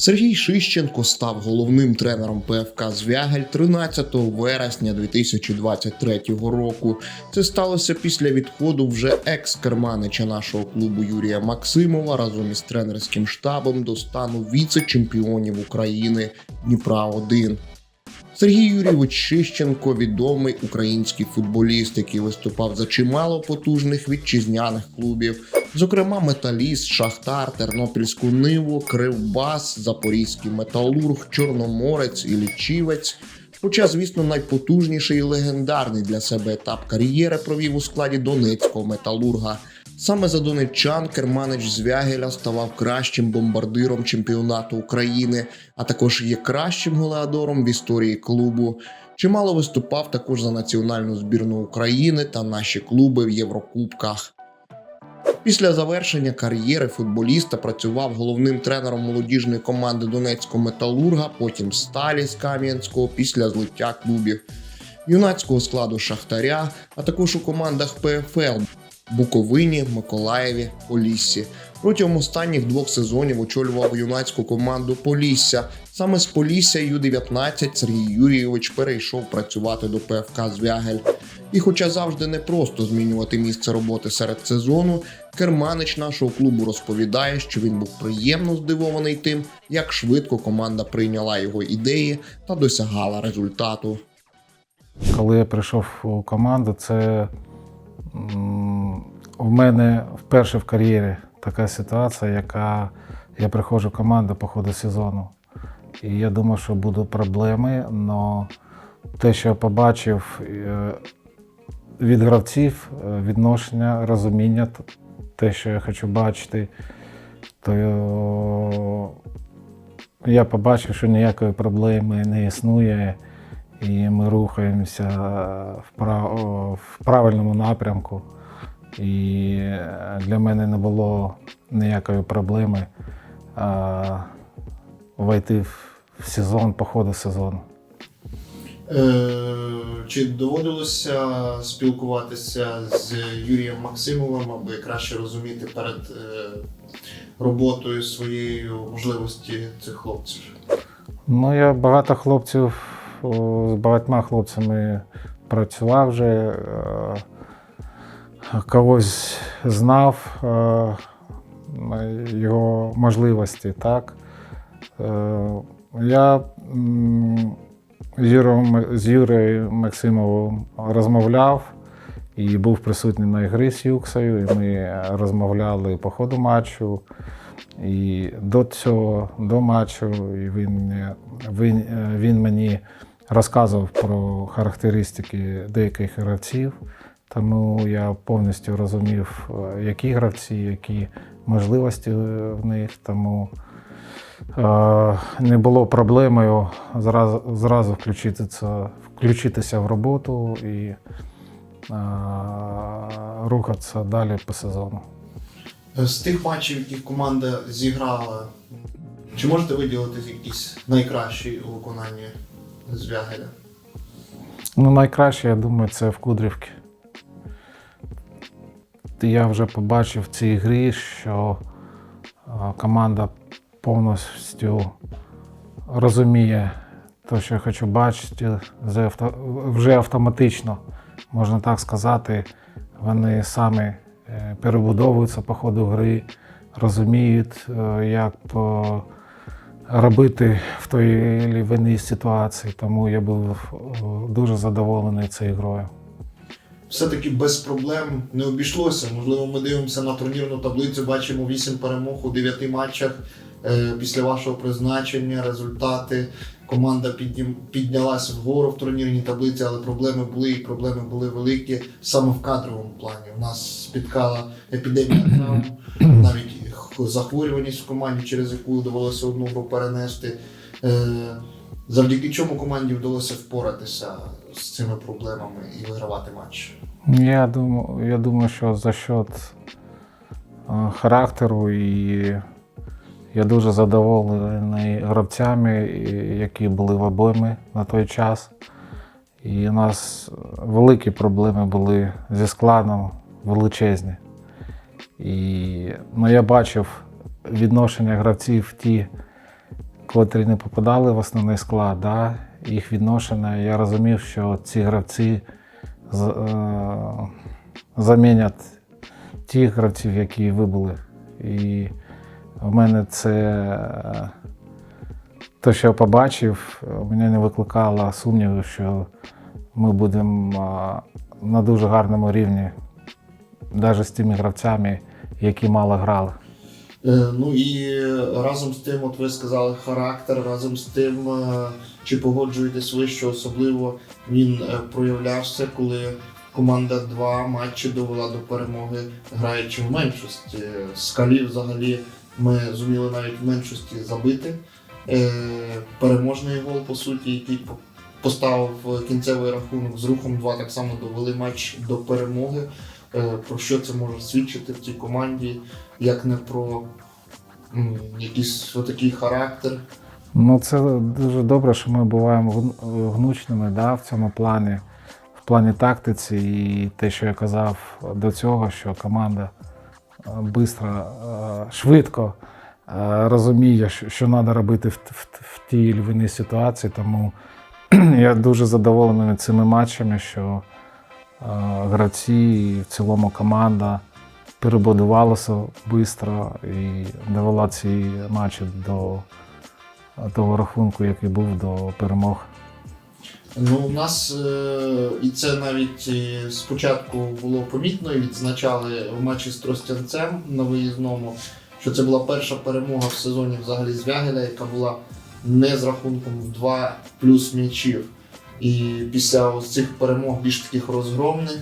Сергій Шищенко став головним тренером ПФК Звягель 13 вересня 2023 року. Це сталося після відходу вже екс-керманича нашого клубу Юрія Максимова разом із тренерським штабом до стану віце-чемпіонів України Дніпра 1 Сергій Юрійович Шищенко відомий український футболіст, який виступав за чимало потужних вітчизняних клубів, зокрема Металіст, Шахтар, Тернопільську Ниву, Кривбас, Запорізький Металург, Чорноморець і Лічівець. Хоча, звісно, найпотужніший і легендарний для себе етап кар'єри провів у складі Донецького металурга. Саме за донеччан Керманич Звягеля ставав кращим бомбардиром чемпіонату України, а також є кращим голеадором в історії клубу. Чимало виступав також за національну збірну України та наші клуби в Єврокубках. Після завершення кар'єри футболіста працював головним тренером молодіжної команди Донецького металурга, потім Сталі з Кам'янського після злиття клубів, юнацького складу Шахтаря, а також у командах ПФЛ Буковині, Миколаєві, Поліссі. Протягом останніх двох сезонів очолював юнацьку команду Полісся. Саме з Полісся Ю-19 Сергій Юрійович перейшов працювати до ПФК Звягель. І хоча завжди не просто змінювати місце роботи серед сезону, керманич нашого клубу розповідає, що він був приємно здивований тим, як швидко команда прийняла його ідеї та досягала результату. Коли я прийшов у команду, це в мене вперше в кар'єрі така ситуація, яка я приходжу в команду по ходу сезону. І я думав, що будуть проблеми, але те, що я побачив е, від гравців, е, відношення, розуміння, те, що я хочу бачити, то е, я побачив, що ніякої проблеми не існує і ми рухаємося в, прав... в правильному напрямку. І е, для мене не було ніякої проблеми а, войти в сезон, по ходу сезону. Е, Чи доводилося спілкуватися з Юрієм Максимовим, аби краще розуміти перед е, роботою своєю можливості цих хлопців? Ну, я багато хлопців, з багатьма хлопцями працював вже, е, когось знав е, його можливості, так. Е, Я з Юрою, Максимовим розмовляв і був присутній на ігрі з Юксою, і ми розмовляли по ходу матчу. І до цього, до матчу, і він, він, він мені розказував про характеристики деяких гравців, тому я повністю розумів, е, які гравці, які можливості в них. Тому е, не було проблемою зразу, зразу включитися, включитися в роботу і е, рухатися далі по сезону. З тих матчів, які команда зіграла, чи можете виділити якісь найкращі у виконанні Звягеля? Ну, найкраще, я думаю, це в Кудрівці. Я вже побачив в цій грі, що команда повністю розуміє те, що я хочу бачити, вже автоматично, можна так сказати. Вони самі е, перебудовуються по ходу гри, розуміють, е, як по- робити в той чи іній ситуації. Тому я був е, дуже задоволений цією грою. Все-таки без проблем не обійшлося. Можливо, ми дивимося на турнірну таблицю, бачимо 8 перемог у 9 матчах е, після вашого призначення, результати. Команда піднялася вгору в турнірній таблиці, але проблеми були і проблеми були великі саме в кадровому плані. У нас спіткала епідемія травм, навіть захворюваність в команді, через яку довелося одну гру перенести. Е, завдяки чому команді вдалося впоратися з цими проблемами і вигравати матч. Я думаю, я думаю, що за счет е, характеру і я дуже задоволений гравцями, які були в обоймі на той час. І у нас великі проблеми були зі складом величезні. І ну, я бачив відношення гравців ті котрі не попадали в основний склад, да, їх відношення, я розумів, що ці гравці е, замінять тих гравців, які вибули. І в мене це е, те, що я побачив, е, мене не викликало сумнівів, що ми будемо е, на дуже гарному рівні, навіть з тими гравцями, які мало грали. Ну і разом з тим, от ви сказали характер, разом з тим, чи погоджуєтесь ви, що особливо він проявлявся, коли команда два матчі довела до перемоги, граючи в меншості. Скалі взагалі ми зуміли навіть в меншості забити. Е, Переможний гол, по суті, який поставив кінцевий рахунок з рухом 2 так само довели матч до перемоги. Е, Про що це може свідчити в цій команді? як не про якийсь отакий характер. Ну, це дуже добре, що ми буваємо гнучними да, в цьому плані, в плані тактиці, і те, що я казав до цього, що команда швидко, швидко е, розуміє, що, треба робити в, тій чи в іній ситуації. Тому я дуже задоволений цими матчами, що е, гравці і в цілому команда перебудувалася швидко і довела ці матчі до того рахунку, який був до перемог. Ну, у нас е, і це навіть спочатку було помітно і відзначали в матчі з Тростянцем на виїзному, що це була перша перемога в сезоні взагалі з Вягеля, яка була не з рахунком в 2 плюс м'ячів. І після ось цих перемог більш таких розгромних,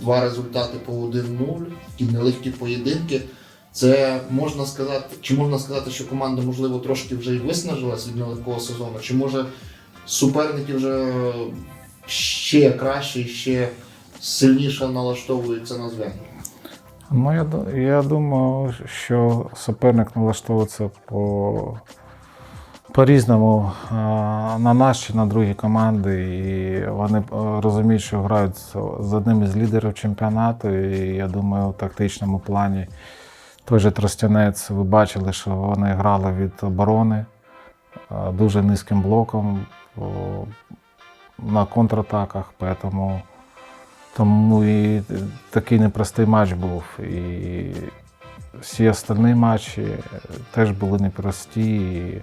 два результати по 1-0, такі нелегкі поєдинки. Це можна сказати, чи можна сказати, що команда, можливо, трошки вже й виснажилась від нелегкого сезону, чи може суперники вже ще краще, ще сильніше налаштовуються на зв'язку. Ну, я, я думаю, що суперник налаштовується по, по-різному на чи на другі команди. І вони е, розуміють, що грають з, одним із лідерів чемпіонату. І я думаю, в тактичному плані той же Тростянець, ви бачили, що вони грали від оборони дуже низьким блоком на контратаках. Поэтому тому і такий непростий матч був. І всі остальні матчі теж були непрості. І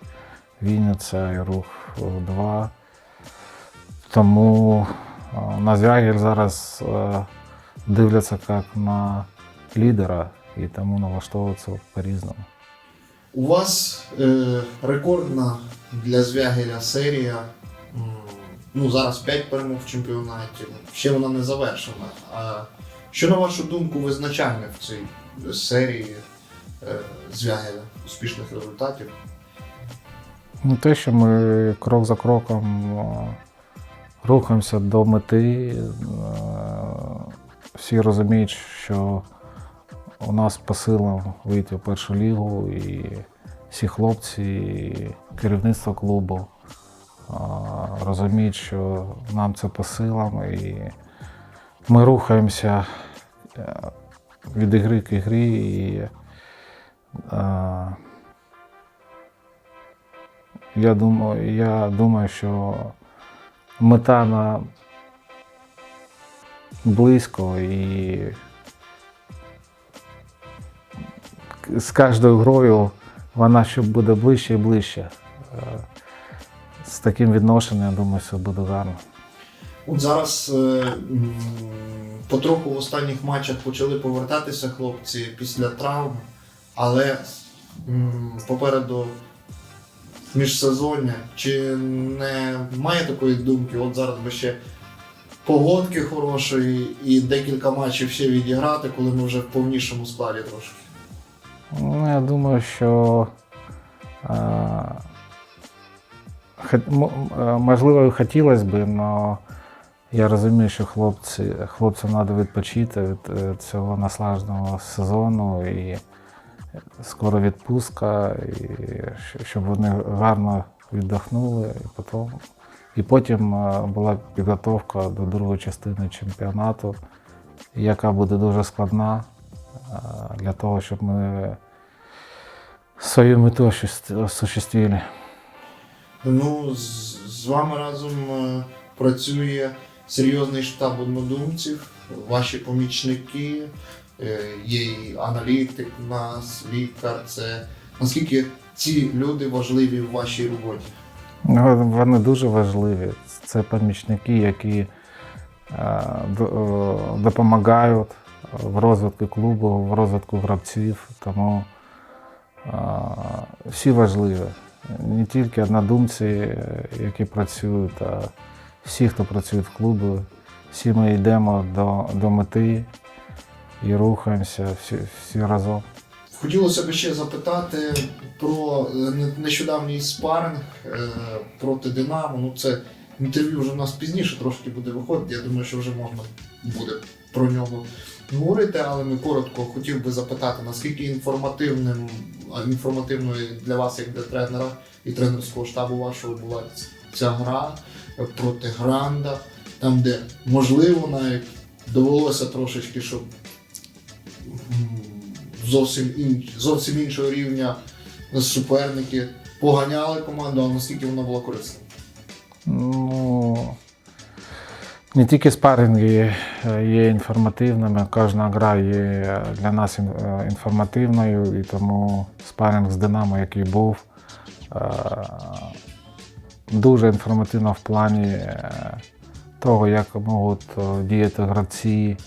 Вінниця, і рух 2. Тому на Звягель зараз е, дивляться як на лідера, і тому налаштовуються по-різному. У вас е, рекордна для Звягеля серія. Ну, зараз 5 перемог в чемпіонаті. Ще вона не завершена. А що, на вашу думку, визначальне в цій серії е, успішних результатів? Ну, те, що ми крок за кроком е, рухаємося до мети, е, всі розуміють, що у нас по силам вийти в першу лігу, і всі хлопці, і керівництво клубу розуміють, що нам це по силам, і ми рухаємося е, від ігри к ігрі. І, е, я думаю, я думаю, що мета на близько і з кожною грою вона ще буде ближче і ближче. З таким відношенням, я думаю, все буде гарно. От зараз е, потроху в останніх матчах почали повертатися хлопці після травм, але попереду міжсезоння. Чи не має такої думки? От зараз би ще погодки хорошої і декілька матчів ще відіграти, коли ми вже в повнішому складі трошки. Ну, я думаю, що е, можливо, хотілося б, але я розумію, що хлопці, хлопцям треба відпочити від е, цього наслаженого сезону і скоро відпустка, і щоб вони гарно віддохнули, і потім, і потім е, була підготовка до другої частини чемпіонату, яка буде дуже складна е, для того, щоб ми свою мету осуществ- осуществили. Ну, з, вами разом е, працює серйозний штаб однодумців, ваші помічники, е, є і аналітик у нас, лікар. Це наскільки ці люди важливі в вашій роботі? Ну, Вони дуже важливі. Це помічники, які е, до- допомагають в розвитку клубу, в розвитку гравців. Тому всі важливі. Не тільки однодумці, е, які працюють, а всі, хто працює в клубі. Всі ми йдемо до, до мети і рухаємося всі, всі разом. Хотілося б ще запитати про е, нещодавній спаринг е, проти Динамо. Ну, це інтерв'ю вже в нас пізніше трошки буде виходити. Я думаю, що вже можна буде про нього говорити, але ми коротко хотів би запитати, наскільки інформативним, інформативною для вас, як для тренера і тренерського штабу вашого була ця гра е, проти Гранда, там, де можливо навіть довелося трошечки, щоб зовсім, ін, зовсім іншого рівня суперники поганяли команду, а наскільки вона була корисна. Не тільки спарринги е, є інформативними, кожна гра є для нас е, інформативною, і тому спарринг з Динамо, який був, е, дуже інформативно в плані е, того, як можуть е, діяти гравці,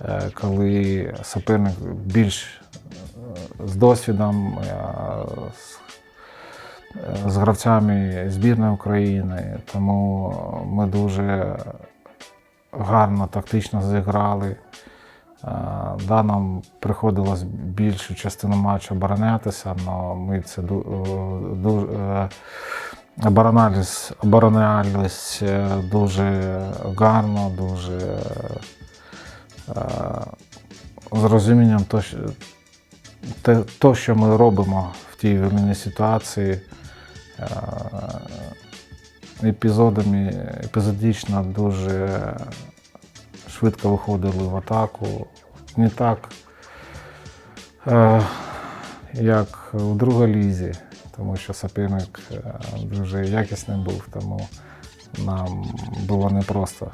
е, коли суперник більш е, з досвідом, е, з гравцями збірної України, тому ми дуже гарно тактично зіграли. Е, Да, нам приходилось більшу частину матчу оборонятися, але ми це дуже оборонялись, оборонялись е, дуже гарно, дуже е, з розумінням те, що ми робимо в тій війні ситуації, е, епізодами, епізодично дуже швидко виходили в атаку. Не так, е, як у другій лізі, тому що суперник е, дуже якісним був, тому нам було непросто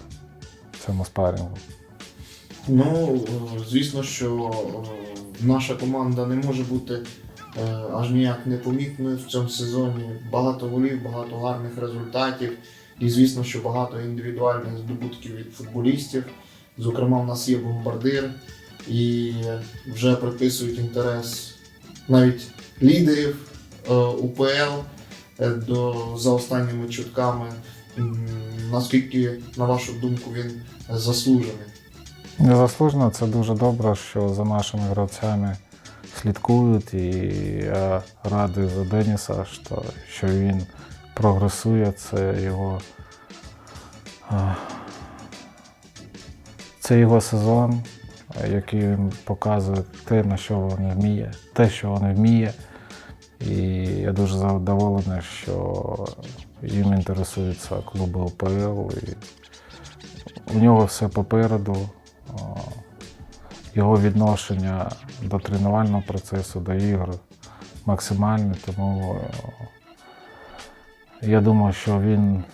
в цьому спарингу. Ну, е, звісно, що наша команда не може бути аж ніяк непомітною в цьому сезоні. Багато голів, багато гарних результатів. І звісно, що багато індивідуальних здобутків від футболістів. Зокрема, в нас є бомбардир, і вже приписують інтерес навіть лідерів е, УПЛ е, до, за останніми чутками. Наскільки, на вашу думку, він заслужений? Незаслужено, це дуже добре, що за нашими гравцями слідкують, і я радий за Деніса, що, що він прогресує, це його, це його сезон, який він показує те, на що він вміє, те, що він вміє. І я дуже задоволений, що їм інтересуються клуби ОПЛ. І у нього все попереду. Його відношення до тренувального процесу, до ігор максимальне, тому е, я думаю, що він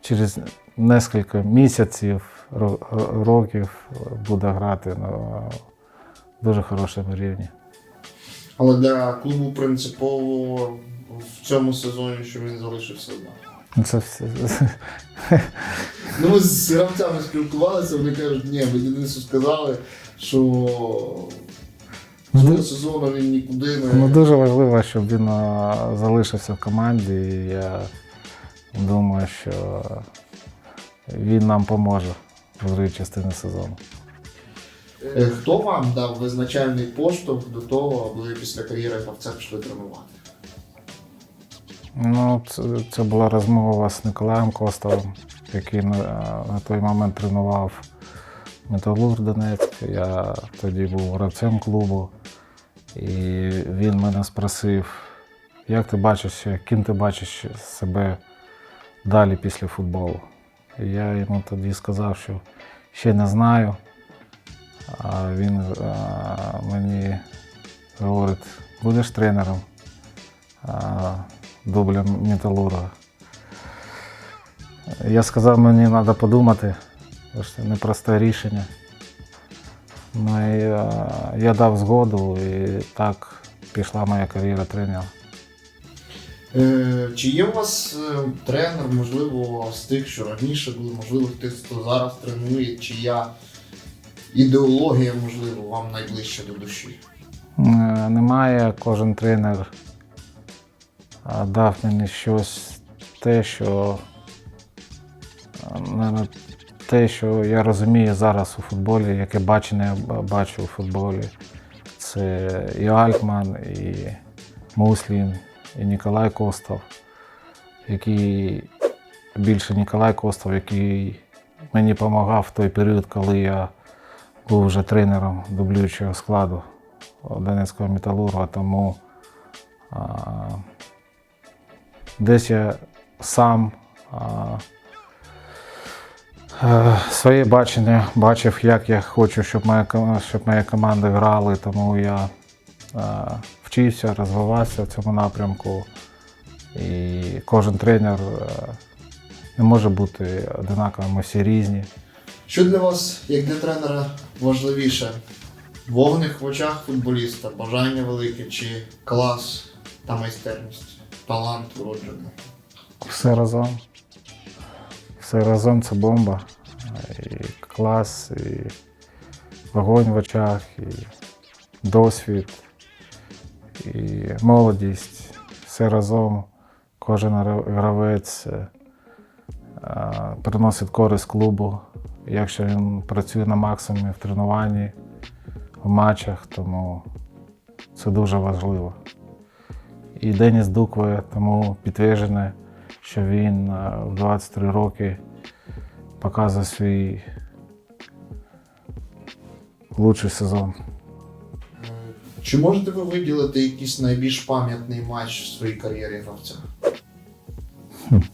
через кілька місяців, років буде грати на дуже хорошому рівні. Але для клубу принципово в цьому сезоні, що він залишився одна. Ну, Це все. Ну, ми з гравцями спілкувалися, вони кажуть, ні, ми Денису сказали, що цього сезону він нікуди не. Ну, дуже важливо, щоб він залишився в команді. І я думаю, що він нам поможе в другій частині сезону. Е, Хто вам дав визначальний поштовх до того, аби після кар'єри гравця пішли тренувати? Ну, це, це була розмова з Николаєм Костовим, який на, на той момент тренував Металург Донецьк. Я тоді був гравцем клубу. І він мене спросив, як ти бачиш, ким ти бачиш себе далі після футболу. І я йому тоді сказав, що ще не знаю. А він а, мені говорить, будеш тренером. а, дубля металурга. Я сказав, мені треба подумати, бо це непросте рішення. Ну, і, е, я дав згоду і так пішла моя кар'єра тренера. Е, чи є у вас е, тренер, можливо, з тих, що раніше були, можливо, тих, хто зараз тренує, чия ідеологія, можливо, вам найближча до душі? Немає, кожен тренер дав мені щось те, що те, що я розумію зараз у футболі, яке бачення бачу у футболі. Це і Альтман, і Муслін, і Ніколай Костов, який більше Ніколай Костов, який мені допомагав в той період, коли я був вже тренером дублюючого складу. Донецького металурга, тому десь я сам е, своє бачення бачив, як я хочу, щоб моя, щоб моя команда грали, тому я а, вчився, розвивався в цьому напрямку. І кожен тренер е, не може бути одинаковим, ми всі різні. Що для вас, як для тренера, важливіше? Вогник в очах футболіста, бажання велике чи клас та майстерність, талант вроджений? Все разом. Все разом це бомба. І клас, і вогонь в очах, і досвід, і молодість. Все разом. Кожен гравець е, приносить користь клубу. Якщо він працює на максимумі в тренуванні, в матчах, тому це дуже важливо. І Деніс Дукве тому підтверджене, що він е, в 23 роки показує свій лучший сезон. Чи можете ви виділити якийсь найбільш пам'ятний матч в своїй кар'єрі гравця?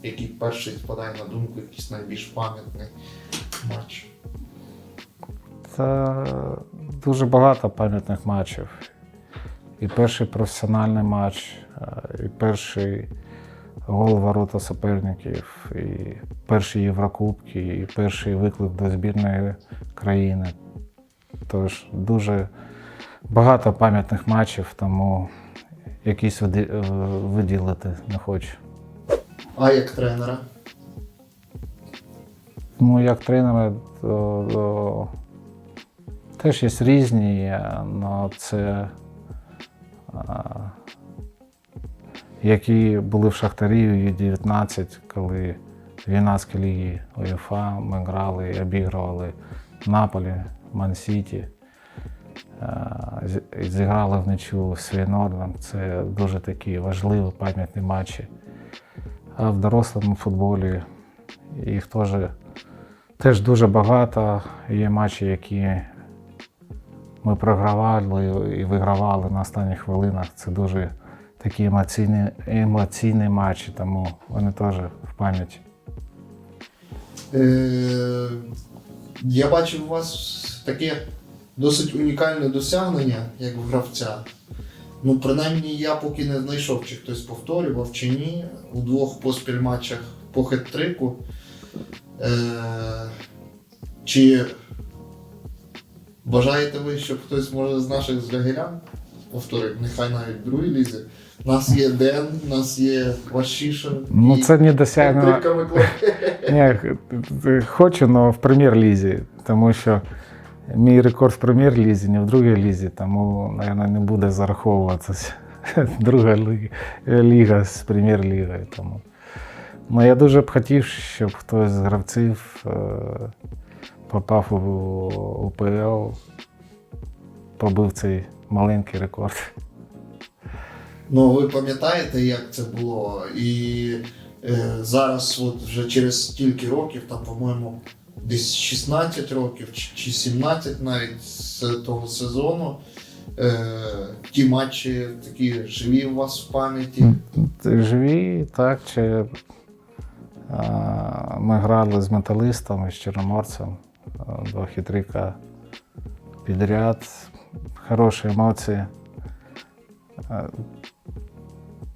Який перший спадає на думку, якийсь найбільш пам'ятний матч? Це дуже багато пам'ятних матчів. І перший професіональний матч, перший гол ворота суперників, і перші Єврокубки, і перший виклик до збірної країни. Тож дуже багато пам'ятних матчів, тому якісь е, виділити не хочу. А як тренера? Ну, як тренери, то, то теж є різні, але це які були в Шахтарі у Ю-19, коли в юнацькій лігі УЄФА ми грали і обігрували Наполі, Ман-Сіті. а, Зіграли в нічу з Свінордом. Це дуже такі важливі пам'ятні матчі. А в дорослому футболі їх теж Теж дуже багато. Є матчі, які ми програвали і вигравали на останніх хвилинах. Це дуже такі емоційні, емоційні матчі, тому вони теж в пам'яті. Е, я бачив у вас таке досить унікальне досягнення, як гравця. Ну, принаймні, я поки не знайшов, чи хтось повторював, чи ні. У двох поспіль матчах по хет-трику. Е, чи бажаєте ви, щоб хтось може з наших звягелян повторив, нехай навіть другій лізі. У нас є Ден, у нас є Вашішин. Ну, це не досягнення. Ні, хочу, але в прем'єр-лізі, тому що мій рекорд в прем'єр-лізі, не в другій лізі, тому, мабуть, не буде зараховуватися друга ліга з прем'єр-лігою. Тому. Ну, я дуже б хотів, щоб хтось з гравців е, попав у УПЛ, побив цей маленький рекорд. Ну, ви пам'ятаєте, як це було? І е, зараз, от вже через стільки років, там, по-моєму, десь 16 років чи, чи 17 навіть з того сезону. Е, ті матчі такі живі у вас в пам'яті. Живі, так, чи ми грали з металистом і з чорноморцем, а, два хитрика підряд, хороші емоції.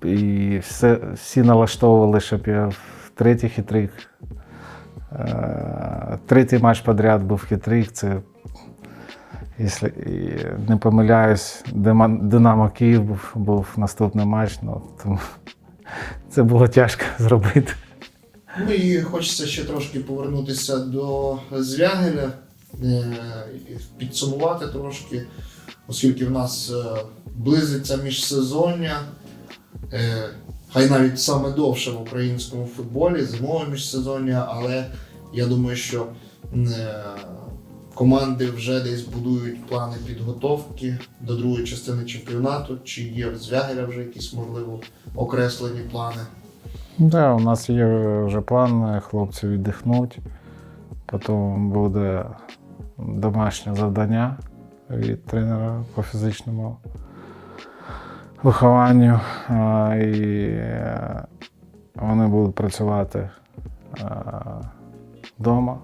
І все, всі налаштовували, щоб я в третій хитрик. Е, Третій матч подряд був хитрик. Це, якщо не помиляюсь, Динамо Київ був, був наступний матч. Ну, тому це було тяжко зробити. Ну і хочеться ще трошки повернутися до Звягеля, е, підсумувати трошки, оскільки в нас е, близиться міжсезоння, хай навіть саме довше в українському футболі, зимове міжсезоння, але я думаю, що е, команди вже десь будують плани підготовки до другої частини чемпіонату, чи є в Звягеля вже якісь можливо окреслені плани. Да, у нас є вже план, хлопці віддихнуть. Потім буде домашнє завдання від тренера по фізичному вихованню. І е, вони будуть працювати вдома.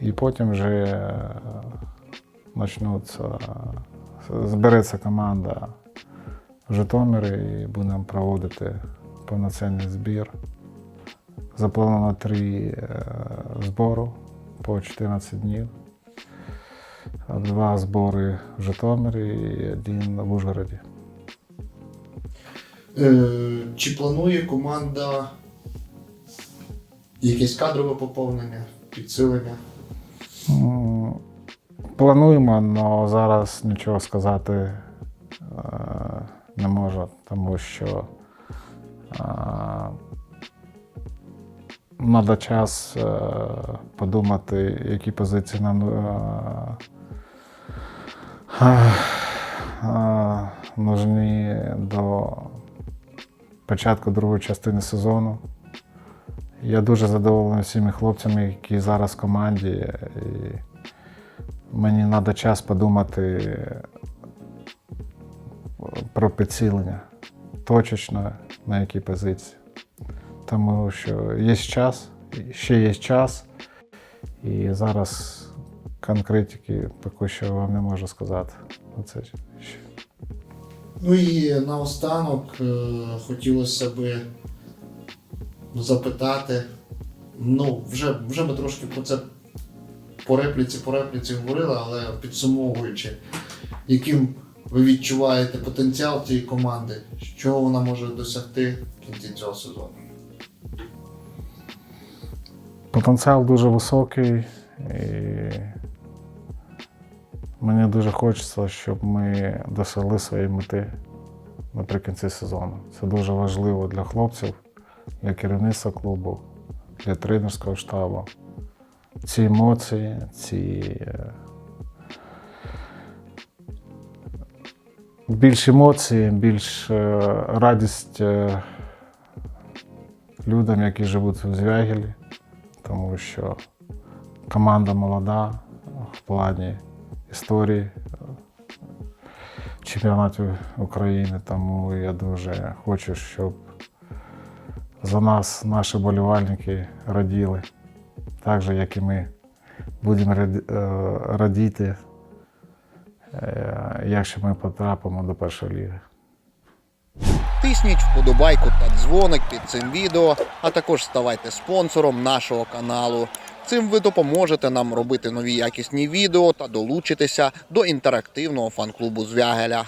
І потім вже е, почнуться, збереться команда в Житомирі і будемо проводити повноцінний збір. Заплановано три е, збору по 14 днів. Два збори в Житомирі і один в Ужгороді. Е, Чи планує команда якесь кадрове поповнення, підсилення? Плануємо, але зараз нічого сказати е, не можу, тому що треба час е, подумати, які позиції нам е, е, е, нужні до початку другої частини сезону. Я дуже задоволений всіми хлопцями, які зараз в команді. І мені треба час подумати про підсилення точечно на якій позиції. Тому що є час, ще є час, і зараз конкретики поки що вам не можу сказати. Оце ще. Ну і наостанок е, хотілося би запитати. Ну, вже, вже ми трошки про це по репліці, по репліці говорили, але підсумовуючи, яким ви відчуваєте потенціал цієї команди, чого вона може досягти в кінці цього сезону? Потенціал дуже високий, і мені дуже хочеться, щоб ми досягли своєї мети наприкінці сезону. Це дуже важливо для хлопців, для керівництва клубу, для тренерського штабу. Ці емоції, ці е, більш емоцій, більш е, радість е, людям, які живуть у Звягілі, тому що команда молода в плані історії е, чемпіонатів України. Тому я дуже хочу, щоб за нас наші болівальники раділи, так же, як і ми будемо е, радіти, е, якщо ми потрапимо до першої ліги. Тисніть вподобайку та дзвоник під цим відео, а також ставайте спонсором нашого каналу. Цим ви допоможете нам робити нові якісні відео та долучитися до інтерактивного фан-клубу Звягеля.